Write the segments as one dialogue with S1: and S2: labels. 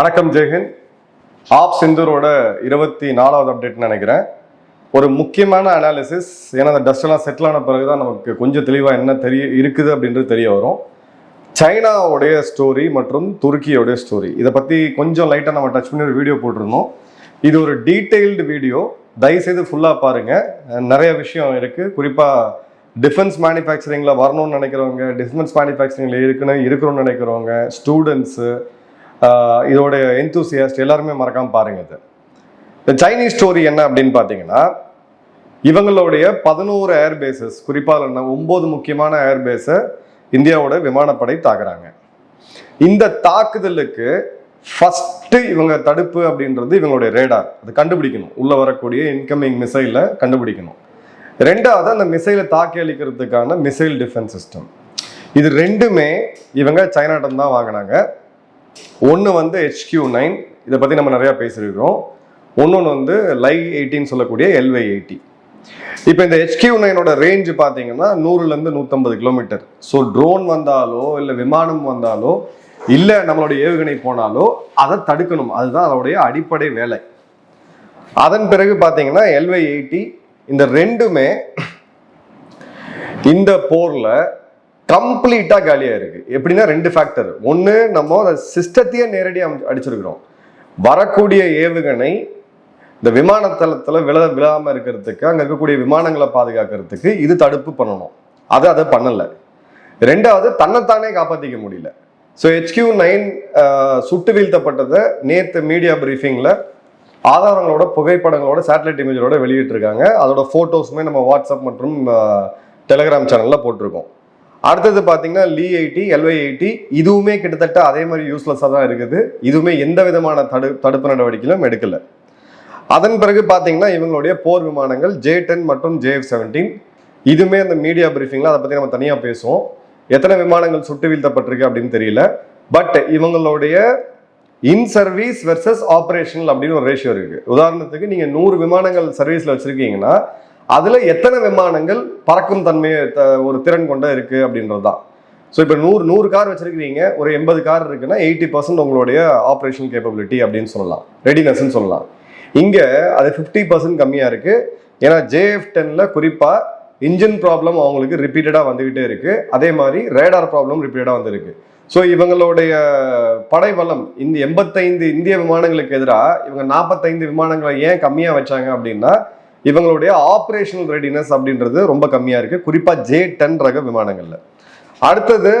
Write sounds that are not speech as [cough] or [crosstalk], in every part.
S1: வணக்கம் ஜெயஹிந்த் ஆப் சிந்தூரோட இருபத்தி நாலாவது அப்டேட் நினைக்கிறேன். ஒரு முக்கியமான அனாலிசிஸ் ஏன்னா அந்த டஸ்ட் எல்லாம் செட்டில் ஆன பிறகு தான் நமக்கு கொஞ்சம் தெளிவாக என்ன தெரிய இருக்குது அப்படின்றது தெரிய வரும். சைனாவுடைய ஸ்டோரி மற்றும் துருக்கியோடைய ஸ்டோரி இதை பற்றி கொஞ்சம் லைட்டாக நம்ம டச் பண்ணி ஒரு வீடியோ போட்டிருந்தோம். இது ஒரு டீட்டெயில்டு வீடியோ தயவுசெய்து ஃபுல்லாக பாருங்கள் நிறைய விஷயம் இருக்குது குறிப்பாக டிஃபென்ஸ் மேனுஃபேக்சரிங்கில் வரணும்னு நினைக்கிறவங்க டிஃபென்ஸ் மேனுஃபேக்சரிங்கில் இருக்கணும் இருக்கணும்னு நினைக்கிறவங்க ஸ்டூடெண்ட்ஸு இதோட எந்தூசியாஸ்ட் எல்லாருமே மறக்காமல் பாருங்க இது. இந்த சைனீஸ் ஸ்டோரி என்ன அப்படின்னு பார்த்தீங்கன்னா இவங்களுடைய பதினோரு ஏர்பேசஸ் குறிப்பாக என்ன ஒன்பது முக்கியமான ஏர்பேஸை இந்தியாவோட விமானப்படை தாக்குறாங்க. இந்த தாக்குதலுக்கு ஃபஸ்ட்டு இவங்க தடுப்பு அப்படின்றது இவங்களுடைய ரேடார் அது கண்டுபிடிக்கணும். உள்ளே வரக்கூடிய இன்கமிங் மிசைலை கண்டுபிடிக்கணும். ரெண்டாவது அந்த மிசைலை தாக்கி அளிக்கிறதுக்கான மிசைல் டிஃபென்ஸ் சிஸ்டம் இது ரெண்டுமே இவங்க சைனாட்டம் தான் வாங்கினாங்க. ஒன்று வந்து ஹெச்கியூ நைன் இதை பற்றி நம்ம நிறையா பேசியிருக்கிறோம் ஒன்று வந்து லைவ் எயிட்டின்னு சொல்லக்கூடிய எல்வை எயிட்டி இப்போ இந்த ஹெச்கியூ நைனோட ரேஞ்ச் பார்த்தீங்கன்னா நூறுலேருந்து நூற்றம்பது கிலோமீட்டர் ஸோ ட்ரோன் வந்தாலோ இல்லை விமானம் வந்தாலோ இல்லை நம்மளுடைய ஏவுகணை போனாலோ அதை தடுக்கணும். அதுதான் அதோடைய அடிப்படை வேலை. அதன் பிறகு பார்த்தீங்கன்னா எல்வை எயிட்டி இந்த ரெண்டுமே இந்த போரில் கம்ப்ளீட்டாக காலியாக இருக்குது எப்படின்னா ரெண்டு ஃபேக்டர் ஒன்று நம்ம அந்த சிஸ்டத்தையே நேரடியாக அடிச்சிருக்கிறோம். வரக்கூடிய ஏவுகணை இந்த விமானத்தளத்தில் விழ விழாமல் இருக்கிறதுக்கு அங்கே இருக்கக்கூடிய விமானங்களை பாதுகாக்கிறதுக்கு இது தடுப்பு பண்ணணும். அது அதை பண்ணலை. ரெண்டாவது தன்னைத்தானே காப்பாற்றிக்க முடியல. ஸோ ஹெச்கியூ நைன் சுட்டு வீழ்த்தப்பட்டதை நேற்று மீடியா ப்ரீஃபிங்கில் ஆதாரங்களோட புகைப்படங்களோட சேட்டலைட் இமேஜோட வெளியிட்டிருக்காங்க. அதோட ஃபோட்டோஸுமே நம்ம வாட்ஸ்அப் மற்றும் டெலிகிராம் சேனலில் போட்டிருக்கோம். அடுத்தது பார்த்தீங்கன்னா லீ ஐடி எல்வை ஐடி இதுவுமே கிட்டத்தட்ட அதே மாதிரி யூஸ்லெஸ்ஸாக தான் இருக்குது. இதுவுமே எந்த விதமான தடு தடுப்பு நடவடிக்கையிலும் எடுக்கலை. அதன் பிறகு பார்த்தீங்கன்னா இவங்களுடைய போர் விமானங்கள் ஜே டென் மற்றும் ஜேஎஃப் செவன்டீன் இதுவுமே அந்த மீடியா பிரீஃபிங்கில் அதை பற்றி நம்ம தனியாக பேசுவோம். எத்தனை விமானங்கள் சுட்டு வீழ்த்தப்பட்டிருக்கு அப்படின்னு தெரியல. பட் இவங்களுடைய இன் சர்வீஸ் வெர்சஸ் ஆப்ரேஷனல் அப்படின்னு ஒரு ரேஷியோ இருக்கு. உதாரணத்துக்கு நீங்க நூறு விமானங்கள் சர்வீஸ்ல வச்சிருக்கீங்கன்னா அதில் எத்தனை விமானங்கள் பறக்கும் தன்மையை த- ஒரு திறன் கொண்ட இருக்குது அப்படின்றது தான் ஸோ இப்போ நூறு நூறு கார் வச்சிருக்கீங்க ஒரு எண்பது கார் இருக்குன்னா எயிட்டி பர்சன்ட் உங்களுடைய ஆப்ரேஷன் கேப்பபிலிட்டி அப்படின்னு சொல்லலாம். ரெடினஸ்ன்னு சொல்லலாம். இங்கே அது ஃபிஃப்டி பர்சன்ட் கம்மியாக இருக்குது ஏன்னா ஜேஎஃப் டெனில் குறிப்பாக இன்ஜின் ப்ராப்ளம் அவங்களுக்கு ரிப்பீட்டடாக வந்துக்கிட்டே இருக்குது அதே மாதிரி ரேடார் ப்ராப்ளம் ரிப்பீட்டடாக வந்திருக்கு. ஸோ இவங்களுடைய படை பலம் இந்த எண்பத்தைந்து இந்திய விமானங்களுக்கு எதிராக இவங்க நாற்பத்தைந்து விமானங்களை ஏன் கம்மியாக வச்சாங்க அப்படின்னா இவங்களுடைய ஆப்ரேஷனல் ரெடினஸ் அப்படின்றது ரொம்ப கம்மியாக இருக்குது குறிப்பாக ஜே டென் ரக விமானங்களில். அடுத்தது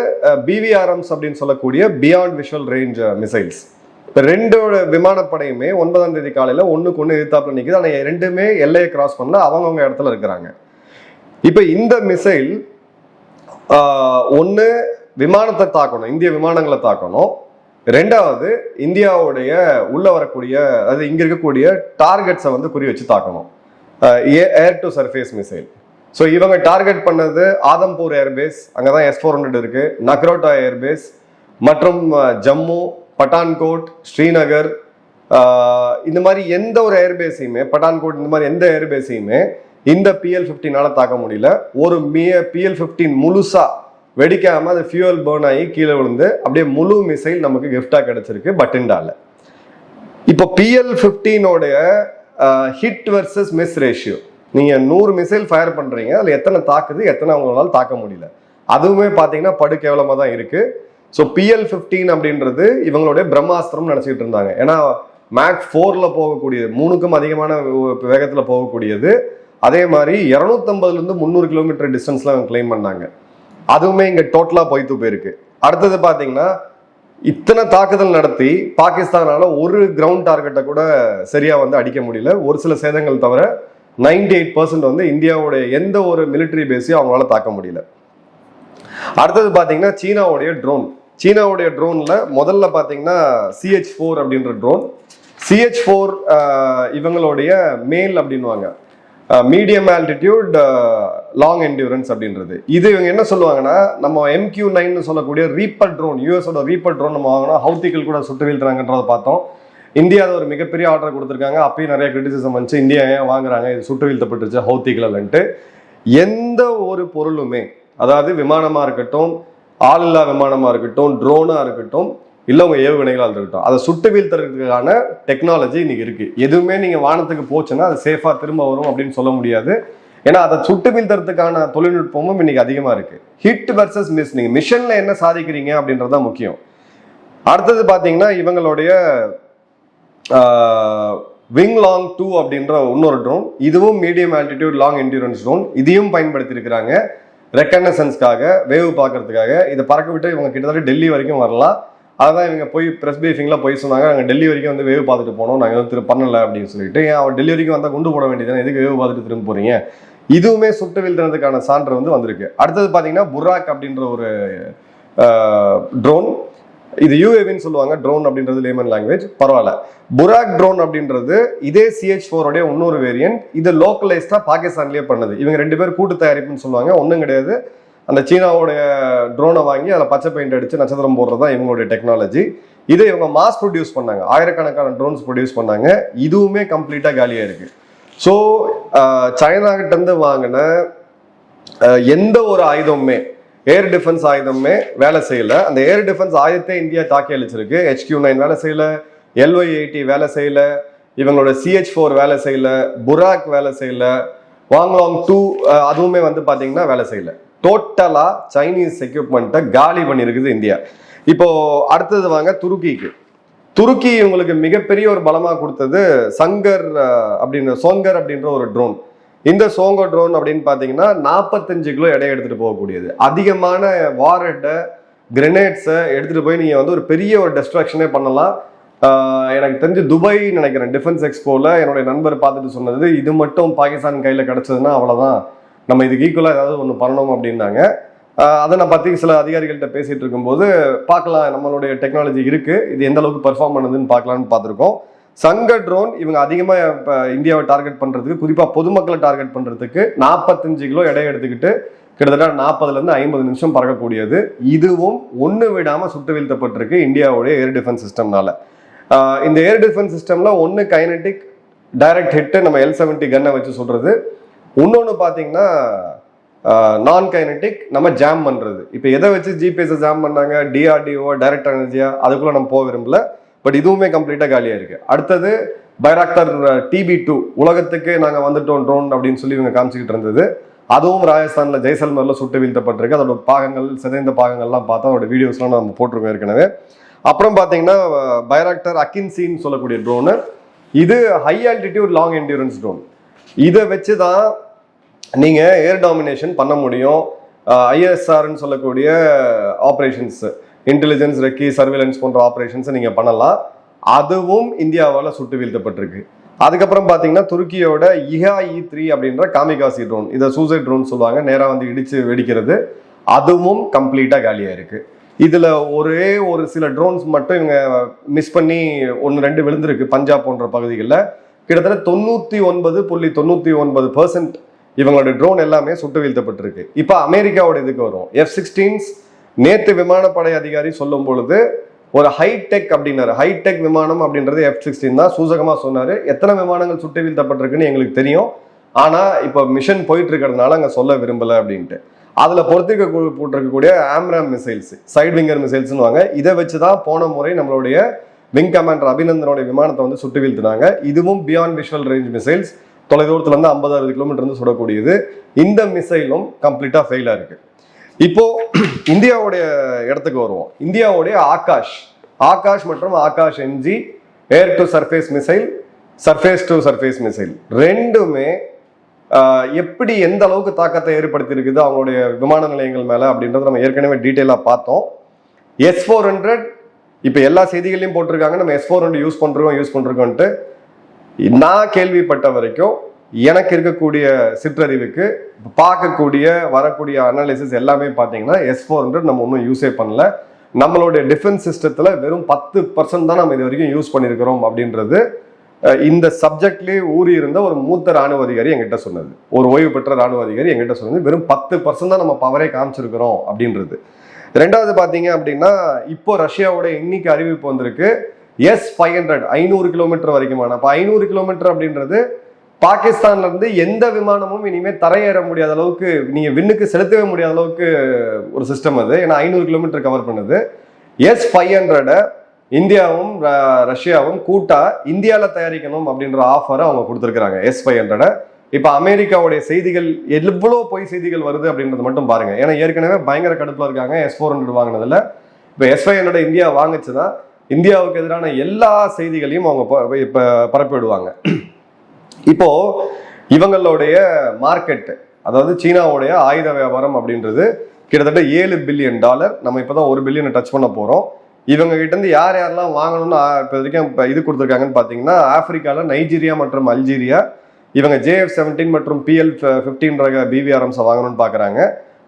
S1: பிவிஆர்எம்ஸ் அப்படின்னு சொல்லக்கூடிய பியாண்ட் விஷுவல் ரேஞ்ச் மிசைல்ஸ் இப்போ ரெண்டோட விமானப்படையுமே ஒன்பதாம் தேதி காலையில் ஒன்றுக்கு ஒன்று எதிர்த்தாப்பில் நிற்குது ஆனால் ரெண்டுமே எல்லையை கிராஸ் பண்ணல அவங்கவுங்க இடத்துல இருக்கிறாங்க. இப்போ இந்த மிசைல் ஒன்று விமானத்தை தாக்கணும் இந்திய விமானங்களை தாக்கணும். ரெண்டாவது இந்தியாவுடைய உள்ள வரக்கூடிய அதாவது இங்க இருக்கக்கூடிய டார்கெட்ஸை வந்து குறி வச்சு தாக்கணும். Air to surface missile so இவங்க டார்கெட் பண்ணது ஆதம்பூர் ஏர்பேஸ் அங்கே தான் எஸ் ஃபோர் ஹண்ட்ரட் இருக்கு. நக்ரோட்டா ஏர்பேஸ் மற்றும் ஜம்மு பட்டான்கோட் ஸ்ரீநகர் இந்த மாதிரி எந்த ஒரு ஏர்பேஸையுமே பட்டான்கோட் இந்த மாதிரி எந்த ஏர்பேஸையுமே இந்த பிஎல் ஃபிஃப்டீனால் தாக்க முடியல. ஒரு மிய பிஎல் ஃபிஃப்டீன் முழுசா வெடிக்காம அது ஃபியூவல் பேர்ன் ஆகி கீழே விழுந்து அப்படியே முழு மிசைல் நமக்கு கிஃப்டா கிடைச்சிருக்கு பட்டிண்டாவில் இப்போ பிஎல் ஃபிஃப்டீனோடைய ஹிட் வர்சஸ் மிஸ் ரேஷியோ நீங்கள் நூறு மிசைல் ஃபயர் பண்ணுறீங்க அதில் எத்தனை தாக்குது எத்தனை அவங்களால தாக்க முடியல. அதுவுமே பார்த்தீங்கன்னா படு கேவலமாக தான் இருக்குது ஸோ பிஎல் ஃபிஃப்டீன் அப்படின்றது இவங்களுடைய பிரம்மாஸ்திரம் நினச்சிக்கிட்டு இருந்தாங்க. ஏன்னா மேக் ஃபோரில் போகக்கூடியது மூணுக்கும் அதிகமான வேகத்தில் போகக்கூடியது. அதே மாதிரி இரநூத்தம்பதுலேருந்து முந்நூறு கிலோமீட்டர் டிஸ்டன்ஸில் அவங்க கிளைம் பண்ணாங்க. அதுவுமே இங்கே டோட்டலாக பொய்த்து போயிருக்கு. அடுத்தது பார்த்தீங்கன்னா இத்தனை தாக்குதல் நடத்தி பாகிஸ்தானால ஒரு கிரவுண்ட் டார்கெட்டை கூட சரியா வந்து அடிக்க முடியல. ஒரு சில சேதங்கள் தவிர 98% எயிட் பர்சன்ட் வந்து இந்தியாவுடைய எந்த ஒரு மிலிட்டரி பேஸையும் அவங்களால தாக்க முடியல. அடுத்தது பாத்தீங்கன்னா சீனாவுடைய ட்ரோன் சீனாவுடைய ட்ரோன்ல முதல்ல பாத்தீங்கன்னா சிஹெச் ஃபோர் அப்படின்ற ட்ரோன் சிஹெச் ஃபோர் இவங்களுடைய மேல் அப்படின்வாங்க மீடியம் ஆல்டிடியூட் லாங் என்டியூரன்ஸ் அப்படின்றது. இது இவங்க என்ன சொல்லுவாங்கன்னா நம்ம எம்கியூ நைன் சொல்லக்கூடிய ரீப்பர் ட்ரோன் யூஎஸோட ரீப்பர் ட்ரோன் நம்ம வாங்கினா ஹவுத்திகள் கூட சுட்டு வீழ்த்துறாங்கன்றதை பார்த்தோம். இந்தியாவில் ஒரு மிகப்பெரிய ஆர்டர் கொடுத்துருக்காங்க. அப்பயும் நிறைய கிரிட்டிசிசம் வந்துச்சு. இந்தியா ஏன் வாங்குறாங்க? இது சுட்டு வீழ்த்தப்பட்டுருச்சு ஹவுத்திகளன்ட்டு எந்த ஒரு பொருளுமே அதாவது விமானமாக இருக்கட்டும் ஆளில்லா விமானமாக இருக்கட்டும் ட்ரோனாக இருக்கட்டும் இல்லை உங்கள் ஏவுகணைகளாக இருக்கட்டும் அதை சுட்டு வீழ்த்துறதுக்கான டெக்னாலஜி இன்னைக்கு இருக்குது எதுவுமே நீங்கள் வானத்துக்கு போச்சுன்னா அது சேஃபாக திரும்ப வரும் அப்படின்னு சொல்ல முடியாது. ஏன்னா அதை சுட்டு வீழ்த்துறதுக்கான தொழில்நுட்பமும் இன்னைக்கு அதிகமாக இருக்குது ஹிட் வர்சஸ் மிஸ் நீங்கள் மிஷனில் என்ன சாதிக்கிறீங்க அப்படின்றது தான் முக்கியம். அடுத்தது பார்த்தீங்கன்னா இவங்களுடைய விங் லாங் டூ அப்படின்ற இன்னொரு ட்ரோன் இதுவும் medium altitude long endurance drone இதையும் பயன்படுத்தியிருக்கிறாங்க. ரெக்கக்னசன்ஸ்க்காக வேவ் பார்க்கறதுக்காக. இதை பறக்க விட்டு இவங்க கிட்டத்தட்ட டெல்லி வரைக்கும் வரலாம். அதான் இவங்க போய் ப்ரெஸ் பிரீஃபிங்கில் போய் சொன்னாங்க நாங்கள் டெல்லி வரைக்கும் வந்து வேவ் பார்த்துட்டு போனோம் நாங்கள் எதுவும் திரும்ப பண்ணலை அப்படின்னு சொல்லிட்டு. ஏன் அவன் டெல்லி வரைக்கும் வந்தால் குண்டு போட வேண்டியது எதுக்கு வேவ் பார்த்துட்டு திரும்ப போகிறீங்க இதுவுமே சுட்டு வீழ்த்தினதுக்கான சான்று வந்து வந்திருக்கு. அடுத்தது பார்த்தீங்கன்னா புராக் அப்படின்ற ஒரு ட்ரோன் இது யூஏவின்னு சொல்லுவாங்க ட்ரோன் அப்படின்றது லேமன் லாங்குவேஜ் பரவாயில்ல. புராக் ட்ரோன் அப்படின்றது இதே சிஹெச் ஃபோருடைய இன்னொரு வேரியன்ட் இது லோக்கலைஸ்டாக பாகிஸ்தான்லேயே பண்ணது. இவங்க ரெண்டு பேர் கூட்டு தயாரிப்புன்னு சொல்லுவாங்க ஒன்றும் கிடையாது. அந்த சீனாவுடைய ட்ரோனை வாங்கி அதில் பச்சை பெயிண்ட் அடித்து நட்சத்திரம் போடுறது தான் இவங்களுடைய டெக்னாலஜி இதை இவங்க மாஸ் ப்ரொடியூஸ் பண்ணாங்க. ஆயிரக்கணக்கான ட்ரோன்ஸ் ப்ரொடியூஸ் பண்ணாங்க. இதுவுமே கம்ப்ளீட்டாக காலியாக இருக்குது ஸோ சைனாகிட்டேருந்து வாங்கின எந்த ஒரு ஆயுதமுமே ஏர் டிஃபென்ஸ் ஆயுதமே வேலை செய்யல. அந்த ஏர் டிஃபென்ஸ் ஆயுதத்தை இந்தியா தாக்கி அளிச்சிருக்கு ஹெச்கியூ நைன் வேலை செய்யல. எல்ஒய் எயிட்டி வேலை செய்யல. இவங்களோட சிஹெச் ஃபோர் வேலை செய்யல. புராக் வேலை செய்யல. வாங்லாங் டூ அதுவுமே வந்து பார்த்தீங்கன்னா வேலை செய்யல. டோட்டலாக சைனீஸ் எக்யூப்மெண்ட்டை காலி பண்ணியிருக்குது இந்தியா. இப்போ அடுத்தது வாங்க துருக்கிக்கு. துருக்கி இவங்களுக்கு மிகப்பெரிய ஒரு பலமாக கொடுத்தது சங்கர் அப்படின்ற சோங்கர் அப்படின்ற ஒரு ட்ரோன் இந்த சோங்கோ ட்ரோன் அப்படின்னு பார்த்தீங்கன்னா நாற்பத்தஞ்சு கிலோ எடை எடுத்துகிட்டு போகக்கூடியது. அதிகமான வாரட்டை கிரெனேட்ஸை எடுத்துகிட்டு போய் நீங்கள் வந்து ஒரு பெரிய ஒரு டெஸ்ட்ரக்ஷனே பண்ணலாம். எனக்கு தெரிஞ்சு துபாய் நினைக்கிறேன் டிஃபென்ஸ் எக்ஸ்போவில் என்னுடைய நண்பர் பார்த்துட்டு சொன்னது இது மட்டும் பாகிஸ்தான் கையில் கிடச்சதுன்னா அவ்வளோதான் நம்ம இதுக்கு ஈக்குவலாக ஏதாவது ஒன்று பண்ணணும் அப்படின்னாங்க. அதை நான் பற்றி சில அதிகாரிகள்கிட்ட பேசிகிட்டு இருக்கும்போது பார்க்கலாம் நம்மளுடைய டெக்னாலஜி இருக்குது இது எந்த அளவுக்கு பெர்ஃபார்ம் பண்ணுதுன்னு பார்க்கலான்னு பார்த்துருக்கோம். சங்க ட்ரோன் இவங்க அதிகமாக இப்போ இந்தியாவை டார்கெட் பண்ணுறதுக்கு குறிப்பாக பொதுமக்களை டார்கெட் பண்ணுறதுக்கு நாற்பத்தஞ்சு கிலோ எடை எடுத்துக்கிட்டு கிட்டத்தட்ட நாற்பதுலேருந்து ஐம்பது நிமிஷம் பறக்கக்கூடியது. இதுவும் ஒன்று விடாமல் சுட்டு வீழ்த்தப்பட்டிருக்கு இந்தியாவுடைய ஏர் டிஃபென்ஸ் சிஸ்டம்னால இந்த ஏர் டிஃபென்ஸ் சிஸ்டம்ல ஒன்று கைனட்டிக் டைரக்ட் ஹிட்டு நம்ம எல் செவன்ட்டி கன்னை வச்சு சொல்கிறது இன்னொன்று பார்த்தீங்கன்னா நான் கைனட்டிக் நம்ம ஜாம் பண்ணுறது இப்போ எதை வச்சு ஜிபிஎஸை ஜாம் பண்ணாங்க? டிஆர்டிஓ டைரக்ட் எனர்ஜியா அதுக்குள்ளே நம்ம போக விரும்பல. பட் இதுவுமே கம்ப்ளீட்டாக காலியாக இருக்குது அடுத்தது பைராக்டர் டிபி டூ உலகத்துக்கு நாங்கள் வந்துட்டோம் ட்ரோன் அப்படின்னு சொல்லி இவங்க காமிச்சிக்கிட்டு இருந்தது. அதுவும் ராஜஸ்தானில் ஜெய்சல்மரில் சுட்டு வீழ்த்தப்பட்டிருக்கு. அதோட பாகங்கள் சிதைந்த பாகங்கள்லாம் பார்த்தா அதோட வீடியோஸ்லாம் நம்ம போட்டிருக்கோம் ஏற்கனவே. அப்புறம் பார்த்தீங்கன்னா பைராக்டர் அக்கின்சின்னு சொல்லக்கூடிய ட்ரோனு இது high altitude long endurance drone இதை வச்சு தான் நீங்கள் ஏர் டாமினேஷன் பண்ண முடியும். ஐஎஸ்ஆர்னு சொல்லக்கூடிய ஆப்ரேஷன்ஸ் இன்டெலிஜென்ஸ் ரெக்கி சர்வேலன்ஸ் போன்ற ஆப்ரேஷன்ஸை நீங்கள் பண்ணலாம். அதுவும் இந்தியாவால் சுட்டு வீழ்த்தப்பட்டிருக்கு. அதுக்கப்புறம் பார்த்தீங்கன்னா துருக்கியோட இஹா இ த்ரீ அப்படின்ற காமிகாசி ட்ரோன் இதை சூசைட் ட்ரோன் சொல்லுவாங்க. நேராக வந்து இடித்து வெடிக்கிறது. அதுவும் கம்ப்ளீட்டாக காலியாக இருக்குது இதில் ஒரே ஒரு சில ட்ரோன்ஸ் மட்டும் இவங்க மிஸ் பண்ணி ஒன்று ரெண்டு விழுந்திருக்கு பஞ்சாப் போன்ற பகுதிகளில். கிட்டத்தட்ட தொண்ணூத்தி ஒன்பது புள்ளி தொண்ணூத்தி ஒன்பது பர்சன்ட் இவங்களோட ட்ரோன் எல்லாமே சுட்டு வீழ்த்தப்பட்டிருக்கு. இப்போ அமெரிக்காவோட இதுக்கு வரும். எஃப் சிக்ஸ்டீன்ஸ் நேற்று விமானப்படை அதிகாரி சொல்லும் பொழுது ஒரு ஹைடெக் அப்படின்னாரு. ஹைடெக் விமானம் அப்படின்றது எஃப் சிக்ஸ்டீன் தான். சூசகமாக சொன்னார். எத்தனை விமானங்கள் சுட்டு வீழ்த்தப்பட்டிருக்குன்னு எங்களுக்கு தெரியும். ஆனால் இப்போ மிஷன் போயிட்டு இருக்கிறதுனால அங்கே சொல்ல விரும்பலை அப்படின்ட்டு. அதில் பொறுத்திருக்க போட்டிருக்கக்கூடிய ஆம்ராம் மிசைல்ஸ் சைட் விங்கர் மிசைல்ஸ்னு வாங்க. இதை வச்சு தான் போன முறை நம்மளுடைய விங் கமாண்டர் அபிநந்தனுடைய விமானத்தை வந்து சுட்டு வீழ்த்தினாங்க. இதுவும் பியாண்ட் விஷுவல் ரேஞ்ச் மிசைல்ஸ் தொலைதூரத்துல இருந்து ஐம்பது அறுபது கிலோமீட்டர் இருந்து சுடக்கூடியது. இந்த மிசைலும் கம்ப்ளீட்டா ஃபெயிலா இருக்கு. இப்போ [clears throat] இந்தியாவுடைய இடத்துக்கு வருவோம். இந்தியாவுடைய ஆகாஷ். ஆகாஷ் மற்றும் Akash NG air to surface missile surface to surface missile ரெண்டுமே எப்படி எந்த அளவுக்கு தாக்கத்தை ஏற்படுத்தி இருக்குது அவங்களுடைய விமான நிலையங்கள் மேலே அப்படின்றத நம்ம ஏற்கனவே டீட்டெயிலாக பார்த்தோம். எஸ் ஃபோர் ஹண்ட்ரட் இப்போ எல்லா செய்திகளையும் போட்டிருக்காங்க. நம்ம எஸ் ஃபோர் ஹண்ட்ரட் யூஸ் பண்ணுறோம் யூஸ் பண்ணுறோம்ன்ட்டு நான் கேள்விப்பட்ட வரைக்கும் எனக்கு இருக்கக்கூடிய சிற்றறிவுக்கு பார்க்கக்கூடிய வரக்கூடிய அனாலிசிஸ் எல்லாமே பார்த்தீங்கன்னா எஸ் ஃபோர் ஹண்ட்ரட் நம்ம ஒன்றும் யூஸே பண்ணல. நம்மளுடைய டிஃபென்ஸ் சிஸ்டத்தில் வெறும் பத்து பர்சன்ட் தான் நம்ம இது வரைக்கும் யூஸ் பண்ணியிருக்கிறோம் அப்படின்றது இந்த சப்ஜெக்ட்லேயே ஊறி இருந்த ஒரு மூத்த ராணுவ அதிகாரி என்கிட்ட சொன்னது. ஒரு ஓய்வு பெற்ற ராணுவ அதிகாரி என்கிட்ட சொன்னது. வெறும் பத்து பர்சன்ட் தான் நம்ம பவரே காமிச்சிருக்கிறோம் அப்படின்றது. ரெண்டாவது பார்த்தீங்க அப்படின்னா இப்போ ரஷ்யாவோட இன்னைக்கு அறிவிப்பு வந்திருக்கு. எஸ் ஃபைவ் ஹண்ட்ரட் ஐநூறு கிலோமீட்டர் வரைக்குமான. அப்போ ஐநூறு கிலோமீட்டர் அப்படின்றது பாகிஸ்தான்ல இருந்து எந்த விமானமும் இனிமேல் தரையேற முடியாத அளவுக்கு நீங்க விண்ணுக்கு செலுத்தவே முடியாத அளவுக்கு ஒரு சிஸ்டம் அது. ஏன்னா ஐநூறு கிலோமீட்டர் கவர் பண்ணுது. எஸ் ஃபைவ் ஹண்ட்ரடை இந்தியாவும் ர- ரஷ்யாவும் கூட்டா இந்தியாவில் தயாரிக்கணும் அப்படின்ற ஆஃபரை அவங்க கொடுத்துருக்காங்க எஸ் ஃபைவ் ஹண்ட்ரடை இப்போ அமெரிக்காவுடைய செய்திகள் எவ்வளோ பொய் செய்திகள் வருது அப்படின்றது மட்டும் பாருங்க. ஏன்னா ஏற்கனவே பயங்கர கடுப்பில் இருக்காங்க. எஸ் ஃபோர் ஹண்ட்ரட் வாங்கினதுல. இப்போ எஸ் ஃபைவ் ஹண்ட்ரட் இந்தியா வாங்குச்சுன்னா இந்தியாவுக்கு எதிரான எல்லா செய்திகளையும் அவங்க ப- பரப்பி விடுவாங்க இப்போ இவங்களுடைய மார்க்கெட் அதாவது சீனாவுடைய ஆயுத வியாபாரம் அப்படின்றது கிட்டத்தட்ட ஏழு பில்லியன் டாலர் நம்ம இப்போதான் ஒரு பில்லியனை டச் பண்ண போறோம். இவங்க கிட்ட இருந்து யார் யாரெல்லாம் வாங்கணும்னு இப்போ வரைக்கும் இது கொடுத்துருக்காங்கன்னு பாத்தீங்கன்னா ஆப்பிரிக்காவில் நைஜீரியா மற்றும் அல்ஜீரியா இவங்க ஜேஎஃப் செவன்டீன் மற்றும் பிஎல் ஃபிஃப்டீன் ரக பிவிஆர்எம்ஸை வாங்கணும்னு பாக்குறாங்க.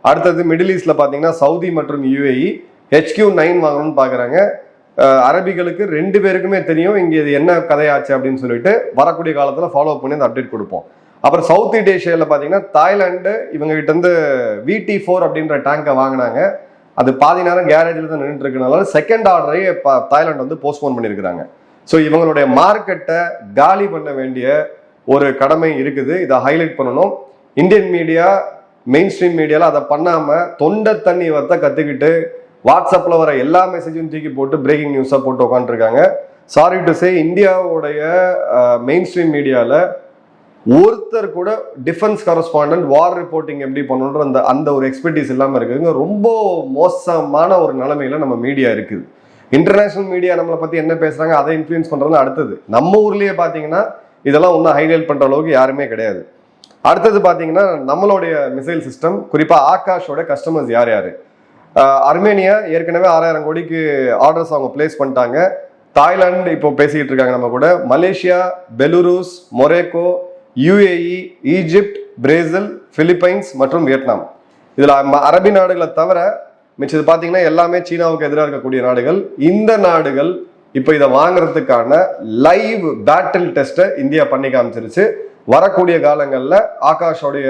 S1: அடுத்தது மிடில் ஈஸ்ட்ல பாத்தீங்கன்னா சவுதி மற்றும் யுஏஇ ஹெச்கியூ நைன் வாங்கணும்னு பாக்குறாங்க. அரபிகளுக்கு ரெண்டு பேருக்குமே தெரியும் இங்க இது என்ன கதையாச்சு அப்படின்னு சொல்லிட்டு வரக்கூடிய காலத்துல ஃபாலோ பண்ணி அந்த அப்டேட் கொடுப்போம். அப்புறம் சவுத் ஈஸ்ட் ஏஷியாவில் பார்த்தீங்கன்னா தாய்லாந்து இவங்க கிட்ட இருந்து விடி ஃபோர் அப்படின்ற டேங்கை வாங்கினாங்க. அது பாதி நேரம் கேரேஜில் தான் நின்றுட்டு இருக்கனால செகண்ட் ஆர்டரை இப்போ வந்து போஸ்ட்போன் பண்ணியிருக்கிறாங்க ஸோ இவங்களுடைய மார்க்கெட்டை காலி பண்ண வேண்டிய ஒரு கடமை இருக்குது. இதை ஹைலைட் பண்ணணும். இந்தியன் மீடியா மெயின் ஸ்ட்ரீம் மீடியாவில் அதை பண்ணாமல் தொண்டை தண்ணி வத்த கற்றுக்கிட்டு வாட்ஸ்அப்பில் வர எல்லா மெசேஜும் தூக்கி போட்டு பிரேக்கிங் நியூஸாக போட்டு உட்காந்துருக்காங்க சாரி டு சே இந்தியாவுடைய மெயின் ஸ்ட்ரீம் மீடியாவில் ஒருத்தர் கூட டிஃபென்ஸ் கரஸ்பாண்டன்ட் வார் ரிப்போர்ட்டிங் எப்படி பண்ணணுன்ற அந்த அந்த ஒரு எக்ஸ்பர்டீஸ் இல்லாமல் இருக்குதுங்க. ரொம்ப மோசமான ஒரு நிலைமையில நம்ம மீடியா இருக்குது. இன்டர்நேஷனல் மீடியா நம்மளை பற்றி என்ன பேசுகிறாங்க அதை இன்ஃப்ளூயன்ஸ் பண்ணுறதுன்னு அடுத்தது. நம்ம ஊர்லேயே பார்த்தீங்கன்னா இதெல்லாம் ஒன்றும் ஹைலைட் பண்ணுற அளவுக்கு யாருமே கிடையாது. அடுத்தது பார்த்தீங்கன்னா நம்மளுடைய மிசைல் சிஸ்டம் குறிப்பாக ஆகாஷோட கஸ்டமர்ஸ் யார் யார்? அர்மேனியா ஏற்கனவே ஆறாயிரம் கோடிக்கு ஆர்டர்ஸ் அவங்க பிளேஸ் பண்ணிட்டாங்க. தாய்லாந்து இப்போ பேசிக்கிட்டு இருக்காங்க நம்ம கூட. Malaysia Belarus Morocco UAE Egypt Brazil Philippines மற்றும் வியட்நாம். இதில் ம- அரபி நாடுகளை தவிர மிச்சது பார்த்தீங்கன்னா எல்லாமே சீனாவுக்கு எதிராக இருக்கக்கூடிய நாடுகள். இந்த நாடுகள் இப்போ இதை வாங்குறதுக்கான லைவ் பேட்டில் டெஸ்ட்டை இந்தியா பண்ணி காமிச்சிருச்சு. வரக்கூடிய காலங்களில் ஆகாஷோடைய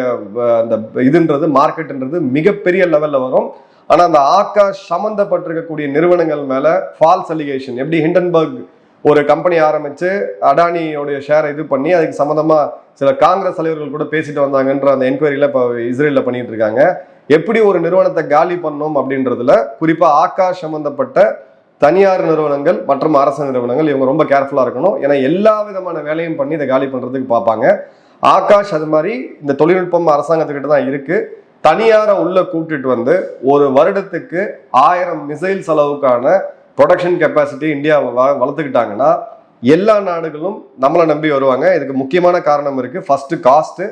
S1: அந்த இதுன்றது மார்க்கெட்ன்றது மிகப்பெரிய லெவலில் வரும். ஆனால் அந்த ஆகாஷ் சம்மந்தப்பட்டிருக்கக்கூடிய நிறுவனங்கள் மேலே ஃபால்ஸ் அலிகேஷன் எப்படி ஹிண்டன்பர்க் ஒரு கம்பெனி ஆரம்பித்து அடானியோடைய ஷேரை இது பண்ணி அதுக்கு சம்மந்தமாக சில காங்கிரஸ் தலைவர்கள் கூட பேசிட்டு வந்தாங்கன்ற அந்த என்கொயரியில் இப்போ இஸ்ரேலில் பண்ணிட்டு இருக்காங்க. எப்படி ஒரு நிறுவனத்தை காலி பண்ணோம் அப்படின்றதுல குறிப்பாக ஆகாஷ் சம்மந்தப்பட்ட தனியார் நிறுவனங்கள் மற்றும் அரசு நிறுவனங்கள் இவங்க ரொம்ப கேர்ஃபுல்லாக இருக்கணும். ஏன்னா எல்லா விதமான வேலையும் பண்ணி இதை காலி பண்ணுறதுக்கு பார்ப்பாங்க. ஆகாஷ் அது மாதிரி இந்த தொழில்நுட்பம் அரசாங்கத்துக்கிட்ட தான் இருக்குது தனியாரை உள்ளே கூப்பிட்டுட்டு வந்து ஒரு வருடத்துக்கு ஆயிரம் மிசைல் செலவுக்கான ப்ரொடக்ஷன் கெப்பாசிட்டி இந்தியா வளர்த்துக்கிட்டாங்கன்னா எல்லா நாடுகளும் நம்மளை நம்பி வருவாங்க. இதுக்கு முக்கியமான காரணம் இருக்குது first cost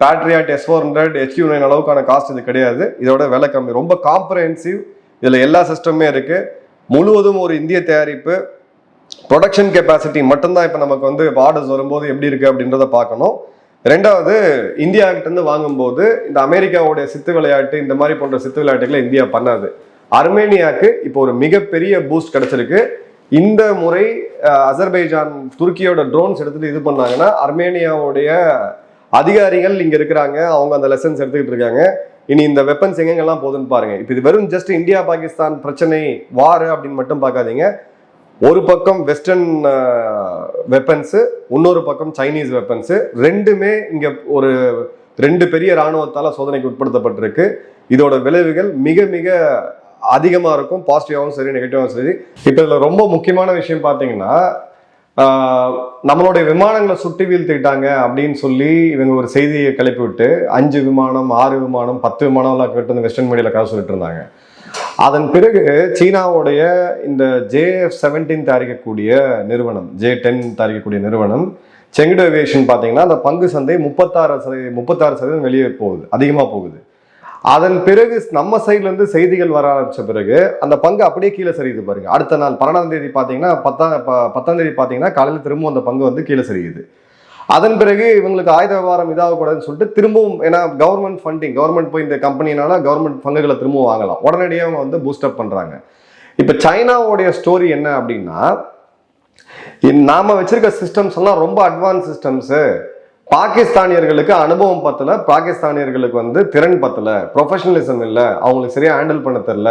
S1: Patriot S four hundred HQ nine அளவுக்கான காஸ்ட் இது கிடையாது. இதோட விலை கம்மி. ரொம்ப காம்ப்ரஹென்சிவ் இதில் எல்லா சிஸ்டமே இருக்குது முழுவதும் ஒரு இந்திய தயாரிப்பு ப்ரொடக்ஷன் கெப்பாசிட்டி மட்டும்தான் இப்போ நமக்கு வந்து ஆர்டர்ஸ் வரும்போது எப்படி இருக்குது அப்படின்றத பார்க்கணும். ரெண்டாவது இந்தியா வாங்கும்போது இந்த அமெரிக்காவுடைய சித்து விளையாட்டு இந்த மாதிரி போன்ற சித்து விளையாட்டுகளை இந்தியா பண்ணாது. அர்மேனியாவுக்கு இப்போ ஒரு மிகப்பெரிய பூஸ்ட் கிடைச்சிருக்கு. இந்த முறை அசர்பைஜான் துருக்கியோட ட்ரோன்ஸ் எடுத்துட்டு இது பண்ணாங்கன்னா அர்மேனியாவுடைய அதிகாரிகள் இங்கே இருக்கிறாங்க. அவங்க அந்த லெசன்ஸ் எடுத்துக்கிட்டு இருக்காங்க. இனி இந்த வெப்பன்ஸ் எங்கெங்கெல்லாம் போகுதுன்னு பாருங்க. இப்போ இது வெறும் ஜஸ்ட் இந்தியா பாகிஸ்தான் பிரச்சனை வார் அப்படின்னு மட்டும் பார்க்காதீங்க. ஒரு பக்கம் வெஸ்டர்ன் வெப்பன்ஸு இன்னொரு பக்கம் சைனீஸ் வெப்பன்ஸு ரெண்டுமே இங்கே ஒரு ரெண்டு பெரிய இராணுவத்தால் சோதனைக்கு உட்படுத்தப்பட்டிருக்கு. இதோட விளைவுகள் மிக மிக அதிகமாக இருக்கும். பாசிட்டிவாகவும் சரி நெகட்டிவாகவும் சரி. இப்போ இதில் ரொம்ப முக்கியமான விஷயம் பார்த்தீங்கன்னா நம்மளுடைய விமானங்களை சுட்டி வீழ்த்திட்டாங்க அப்படின்னு சொல்லி இவங்க ஒரு செய்தியை கிளப்பி விட்டு அஞ்சு விமானம் ஆறு விமானம் பத்து விமானம்லாம் கேட்டு இந்த வெஸ்டர்ன் மீடியால கதை சொல்லிட்டு இருந்தாங்க. அதன் பிறகு சீனாவுடைய இந்த ஜேஎஃப் செவன்டீன் தயாரிக்கக்கூடிய நிறுவனம் ஜே டென் தயாரிக்கக்கூடிய நிறுவனம் செங்குடு ஏவியேஷன் பார்த்தீங்கன்னா அந்த பங்கு சந்தை முப்பத்தாறு சதவீதம் முப்பத்தாறு சதவீதம் வெளியே போகுது அதிகமாக போகுது. அதன் பிறகு நம்ம சைட்லேருந்து செய்திகள் வர ஆரம்பித்த பிறகு அந்த பங்கு அப்படியே கீழே சரியுது பாருங்க. அடுத்த நாள் பன்னெண்டாம் தேதி பார்த்தீங்கன்னா பத்தாம் ப- பத்தாம் தேதி பார்த்தீங்கன்னா காலையில் திரும்பவும் அந்த பங்கு வந்து கீழே சரியுது. அதன் பிறகு இவங்களுக்கு ஆயுத விவகாரம் இதாகக்கூடாதுன்னு சொல்லிட்டு திரும்பவும் ஏன்னா கவர்மெண்ட் ஃபண்டிங் கவர்மெண்ட் போய் இந்த கம்பெனினால கவர்மெண்ட் பங்குகளை திரும்பவும் வாங்கலாம். உடனடியாக அவங்க வந்து பூஸ்டப் பண்ணுறாங்க இப்போ சைனாவுடைய ஸ்டோரி என்ன அப்படின்னா நாம வச்சிருக்க சிஸ்டம்ஸ் எல்லாம் ரொம்ப அட்வான்ஸ் சிஸ்டம்ஸு பாகிஸ்தானியர்களுக்கு அனுபவம் பத்தல பாகிஸ்தானியர்களுக்கு வந்து திறன் பத்தல ப்ரொஃபஷனலிசம் இல்லை அவங்களுக்கு சரியா ஹேண்டில் பண்ண தெரில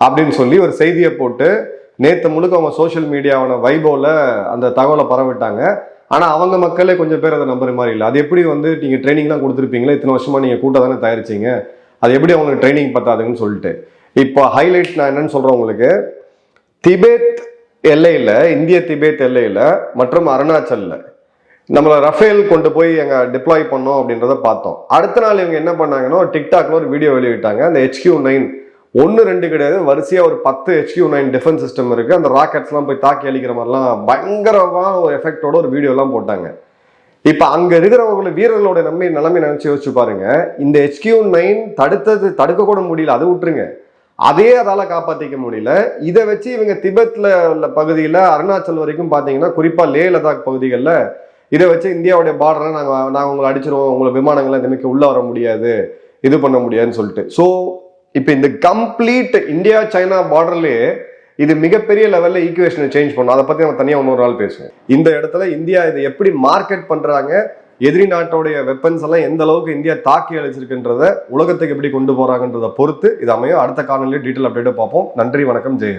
S1: அப்படின்னு சொல்லி ஒரு செய்தியை போட்டு நேற்று முழுக்க அவங்க சோஷியல் மீடியாவான வைபோல அந்த தகவலை பரவிட்டாங்க. ஆனா அவங்க மக்களே கொஞ்சம் பேர் அதை நம்புற மாதிரி இல்லை. அது எப்படி வந்து நீங்க ட்ரைனிங் தான் கொடுத்துருப்பீங்களா இத்தனை வருஷமா நீங்க கூட்ட தானே தயாரிச்சீங்க? அது எப்படி அவங்களுக்கு ட்ரைனிங் பத்தாதுன்னு சொல்லிட்டு. இப்போ ஹைலைட் நான் என்னன்னு சொல்றேன் உங்களுக்கு. திபெத் எல்லையில இந்திய திபேத் எல்லையில மற்றும் அருணாச்சல்ல நம்மளை ரஃபேல் கொண்டு போய் அங்க டிப்ளாய் பண்ணோம் அப்படின்றத பார்த்தோம். அடுத்த நாள் இவங்க என்ன பண்ணாங்கன்னா ஒரு டிக்டாக்ல ஒரு வீடியோ வெளியிட்டாங்க. அந்த ஹெச்கியூ நைன் ஒன்று ரெண்டு கிடையாது. வரிசையாக ஒரு பத்து ஹெச்கியூ நைன் டிஃபென்ஸ் சிஸ்டம் இருக்குது அந்த ராக்கெட்ஸ்லாம் போய் தாக்கி அழிக்கிற மாதிரிலாம் பயங்கரமான ஒரு எஃபெக்டோட ஒரு வீடியோலாம் போட்டாங்க. இப்போ அங்கே இருக்கிறவங்கள வீரர்களோட நம்பி நிலைமை நினச்சி யோசிச்சு பாருங்க. இந்த ஹெச்கியூ நைன் தடுத்தது தடுக்க கூட முடியல. அதை விட்டுருங்க. அதே அதால் காப்பாற்றிக்க முடியல. இதை வச்சு இவங்க திபெத்தில் உள்ள பகுதியில் அருணாச்சல் வரைக்கும் பார்த்தீங்கன்னா குறிப்பாக லே லதாக் பகுதிகளில் இதை வச்சு இந்தியாவுடைய பார்டரை நாங்கள் நாங்கள் உங்களை அடிச்சிருவோம் உங்களை விமானங்களை இனிமேல் உள்ளே வர முடியாது இது பண்ண முடியாதுன்னு சொல்லிட்டு. ஸோ இப்போ இந்த கம்ப்ளீட் இந்தியா சைனா பார்டர்லேயே இது மிகப்பெரிய லெவலில் ஈக்குவேஷனை சேஞ்ச் பண்ணும். அதை பற்றி நம்ம தனியாக இன்னொரு நாள் பேசுவோம். இந்த இடத்துல இந்தியா இதை எப்படி மார்க்கெட் பண்ணுறாங்க எதிரி நாட்டோடைய வெப்பன்ஸ் எல்லாம் எந்த அளவுக்கு இந்தியா தாக்கி அழிச்சிருக்குன்றத உலகத்துக்கு எப்படி கொண்டு போறாங்கன்றத பொறுத்து இது அமையும். அடுத்த காலநிலையில் டீட்டெயில் அப்டேட்டை பார்ப்போம். நன்றி வணக்கம் ஜெய்